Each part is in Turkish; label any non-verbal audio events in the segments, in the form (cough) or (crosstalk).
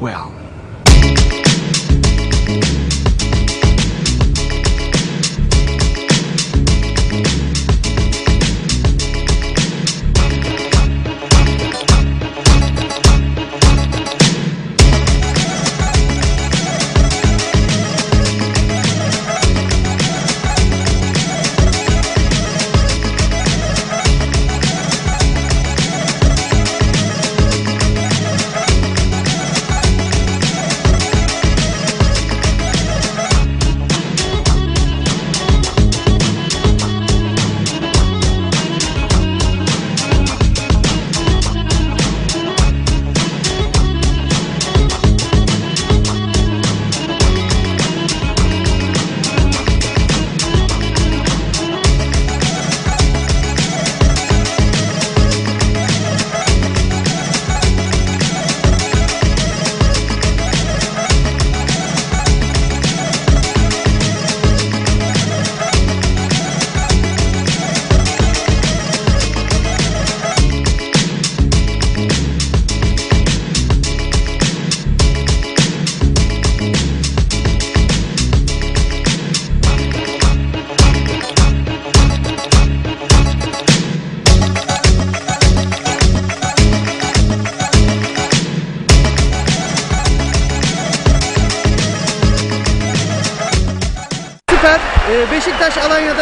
well.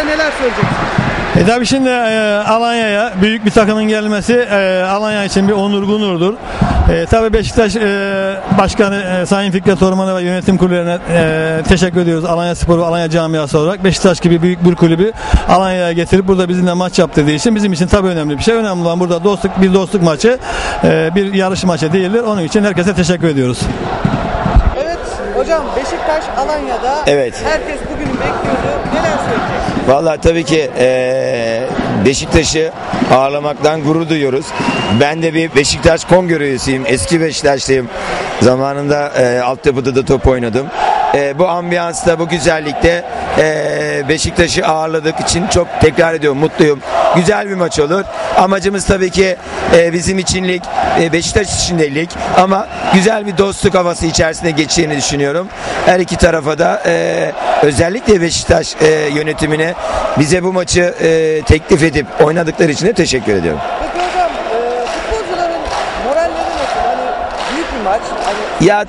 Neler söyleyeceksin? E tabi şimdi e, Alanya'ya büyük bir takımın gelmesi e, Alanya için bir onur gunurdur. E, tabi Beşiktaş e, Başkanı e, Sayın Fikret Orman'a ve yönetim kurullarına e, teşekkür ediyoruz. Alanya Spor ve Alanya Camiası olarak Beşiktaş gibi büyük bir kulübü Alanya'ya getirip burada bizimle maç yaptırdığı için bizim için tabi önemli bir şey. Önemli olan burada dostluk bir dostluk maçı, e, bir yarış maçı değildir. Onun için herkese teşekkür ediyoruz. Evet hocam Beşiktaş Alanya'da Evet. herkes bekliyordu. Neler söyleyeceksin? Vallahi tabii ki eee, Beşiktaş'ı ağırlamaktan gurur duyuyoruz. Ben de bir Beşiktaş kongre üyesiyim. Eski Beşiktaşlıyım. Zamanında eee altyapıda da top oynadım. Eee, bu ambiyansta, bu güzellikte eee, Beşiktaş'ı ağırladık için çok tekrar ediyorum, mutluyum. Güzel bir maç olur. Amacımız tabii ki eee, bizim için lig, eee, Beşiktaş için de lig ama güzel bir dostluk havası içerisinde geçeceğini düşünüyorum. Her iki tarafa da eee, özellikle Beşiktaş eee, yönetimine bize bu maçı eee, teklif edip oynadıkları için de teşekkür ediyorum. Peki hocam e, futbolcuların moralleri nasıl? Hani büyük bir maç. Hani Ya-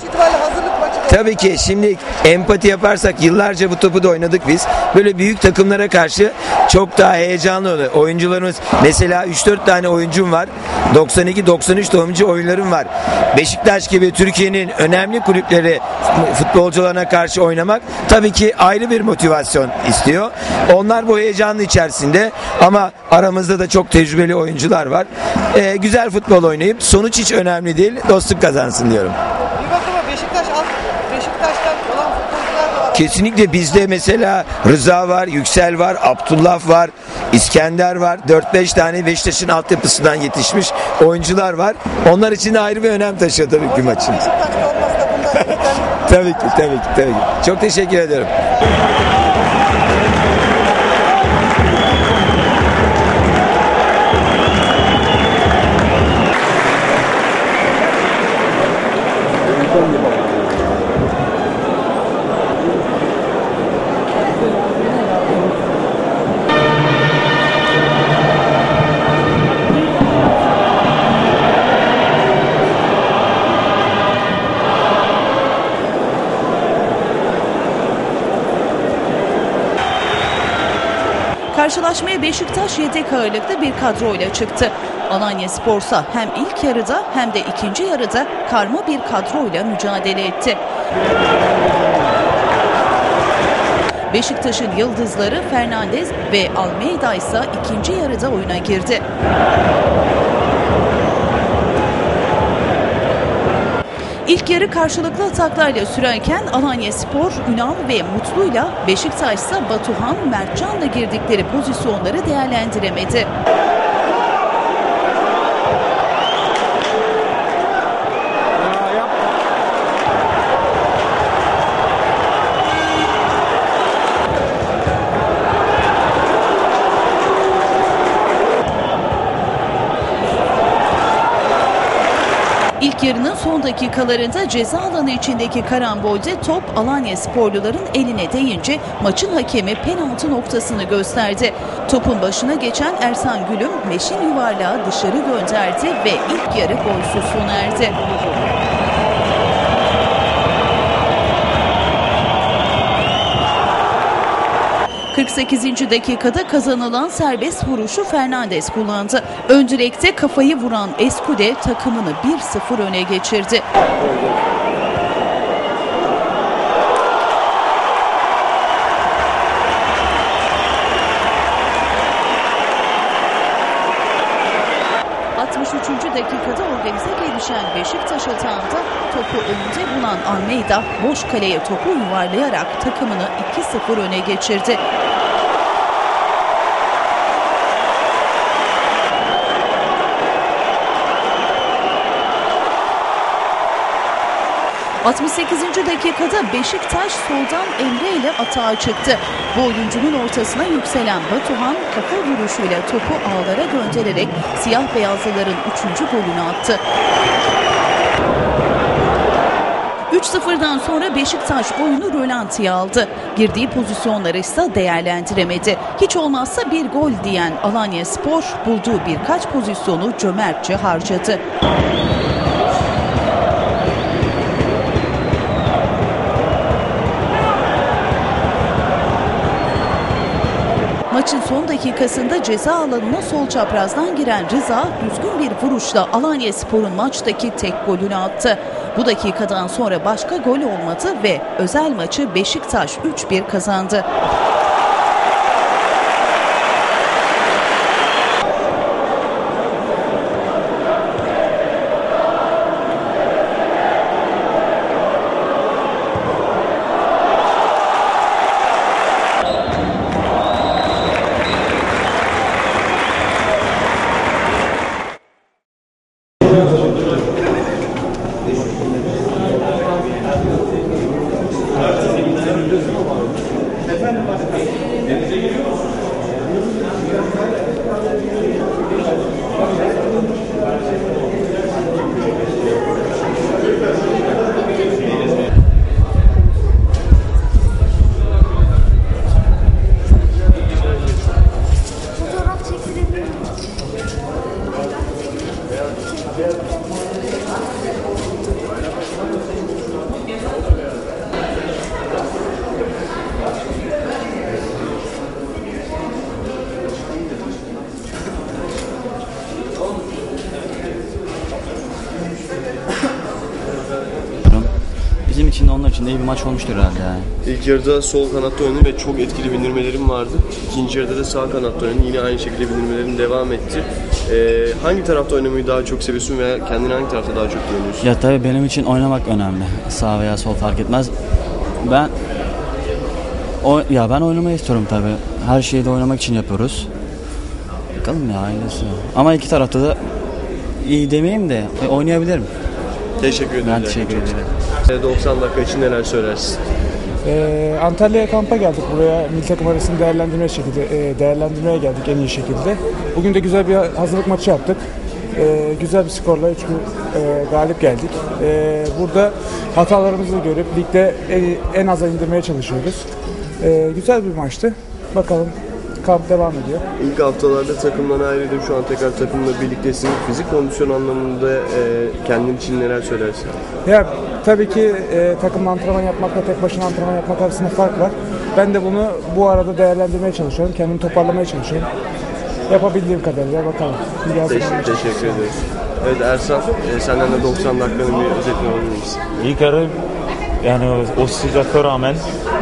Tabii ki şimdi empati yaparsak yıllarca bu topu da oynadık biz. Böyle büyük takımlara karşı çok daha heyecanlı oluyor. Oyuncularımız mesela 3-4 tane oyuncum var. 92-93 doğumcu oyunlarım var. Beşiktaş gibi Türkiye'nin önemli kulüpleri futbolcularına karşı oynamak tabii ki ayrı bir motivasyon istiyor. Onlar bu heyecanlı içerisinde ama aramızda da çok tecrübeli oyuncular var. Ee, güzel futbol oynayıp sonuç hiç önemli değil. Dostluk kazansın diyorum. Bir bakıma Beşiktaş alt, Beşiktaş'tan olan futbolcular da var. Kesinlikle bizde mesela Rıza var, Yüksel var, Abdullah var, İskender var. 4-5 tane Beşiktaş'ın altyapısından yetişmiş oyuncular var. Onlar için de ayrı bir önem taşıyor tabii ki maçın. (laughs) Tabii ki, tabii ki, tabii ki. Çok teşekkür ederim. Karşılaşmaya Beşiktaş yedek ağırlıklı bir kadroyla çıktı. Alanya Spor'sa hem ilk yarıda hem de ikinci yarıda karma bir kadroyla mücadele etti. Beşiktaş'ın yıldızları Fernandez ve Almeida ise ikinci yarıda oyuna girdi. İlk yarı karşılıklı ataklarla sürerken Alanya Spor, Ünal ve Mutlu'yla Beşiktaş ise Batuhan, Mertcan'la girdikleri pozisyonları değerlendiremedi. İlk yarının son dakikalarında ceza alanı içindeki karambolde top Alanya sporluların eline değince maçın hakemi penaltı noktasını gösterdi. Topun başına geçen Ersan Gülüm meşin yuvarlağı dışarı gönderdi ve ilk yarı golsüz sona erdi. ...48. dakikada kazanılan serbest vuruşu Fernandes kullandı. Ön direkte kafayı vuran Eskude takımını 1-0 öne geçirdi. ...63. dakikada organize gelişen Beşiktaş atağında topu önünde bulan Almeida boş kaleye topu yuvarlayarak takımını 2-0 öne geçirdi. ...68. dakikada Beşiktaş soldan Emre ile atağa çıktı. Bu oyuncunun ortasına yükselen Batuhan kafa vuruşuyla topu ağlara göndererek siyah beyazlıların 3. golünü attı. 3-0'dan sonra Beşiktaş oyunu rölantiye aldı. Girdiği pozisyonları ise değerlendiremedi. Hiç olmazsa bir gol diyen Alanya Spor bulduğu birkaç pozisyonu cömertçe harcadı. Maçın son dakikasında ceza alanına sol çaprazdan giren Rıza düzgün bir vuruşla Alanya Spor'un maçtaki tek golünü attı. Bu dakikadan sonra başka gol olmadı ve özel maçı Beşiktaş 3-1 kazandı. İyi bir maç olmuştur herhalde yani. İlk yarıda sol kanatta oynadım ve çok etkili bindirmelerim vardı. İkinci yarıda da sağ kanatta oynadım. Yine aynı şekilde bindirmelerim devam etti. Ee, hangi tarafta oynamayı daha çok seviyorsun veya kendini hangi tarafta daha çok güveniyorsun? Ya tabii benim için oynamak önemli. Sağ veya sol fark etmez. Ben o ya ben oynamayı istiyorum tabii. Her şeyi de oynamak için yapıyoruz. Bakalım ya aynısı. Ama iki tarafta da iyi demeyeyim de e, oynayabilirim. Teşekkür ederim. Ben teşekkür ederim. Ee, 90 dakika için neler söylersin? Ee, Antalya'ya kampa geldik buraya milli takım arasını değerlendirmeye şekilde e, değerlendirmeye geldik en iyi şekilde. Bugün de güzel bir hazırlık maçı yaptık. Ee, güzel bir skorla 3 e, galip geldik. Ee, burada hatalarımızı görüp ligde en, en aza indirmeye çalışıyoruz. Ee, güzel bir maçtı. Bakalım kamp devam ediyor. İlk haftalarda takımdan ayrıldım. Şu an tekrar takımla birliktesin. Fizik kondisyon anlamında e, kendin için neler söylersin? Ya tabii ki e, takımla antrenman yapmakla tek başına antrenman yapmak arasında fark var. Ben de bunu bu arada değerlendirmeye çalışıyorum. Kendimi toparlamaya çalışıyorum. Yapabildiğim kadarıyla bakalım. Bir Teşekkür, ederiz. Evet Ersan, e, senden de 90 dakikanın bir özetini alabilir misin? İlk yarı yani o, o sıcakta rağmen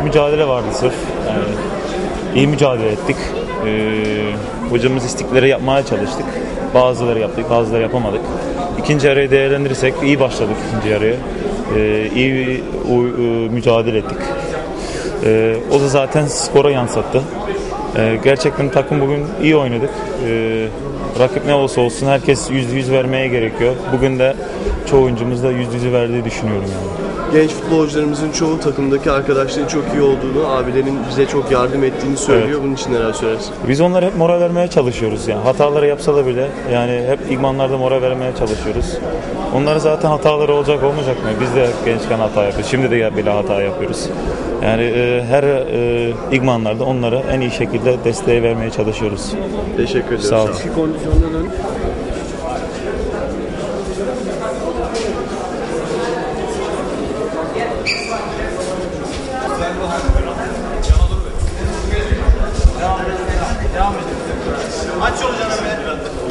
mücadele vardı sırf. Yani iyi mücadele ettik. Ee, hocamız istikleri yapmaya çalıştık. Bazıları yaptık, bazıları yapamadık. İkinci yarıyı değerlendirirsek iyi başladık ikinci yarıya. Ee, iyi o- e, mücadele ettik. Ee, o da zaten skora yansıttı. Ee, gerçekten takım bugün iyi oynadık. Ee, rakip ne olsa olsun herkes yüzde yüz vermeye gerekiyor. Bugün de çoğu oyuncumuz da yüzde yüzü verdiği düşünüyorum yani. Genç futbolcularımızın çoğu takımdaki arkadaşların çok iyi olduğunu, abilerin bize çok yardım ettiğini söylüyor. Bunun için neler söylersin? Biz onlara hep moral vermeye çalışıyoruz yani. Hataları yapsa da bile yani hep idmanlarda moral vermeye çalışıyoruz. Onların zaten hataları olacak olmayacak mı? Biz de gençken hata yapıyoruz. Şimdi de bile hata yapıyoruz. Yani e, her e, idmanlarda onlara en iyi şekilde desteği vermeye çalışıyoruz. Teşekkür ediyoruz. Sağ olun. Kondisyonda dön. Devam edelim. Maç olacağını be.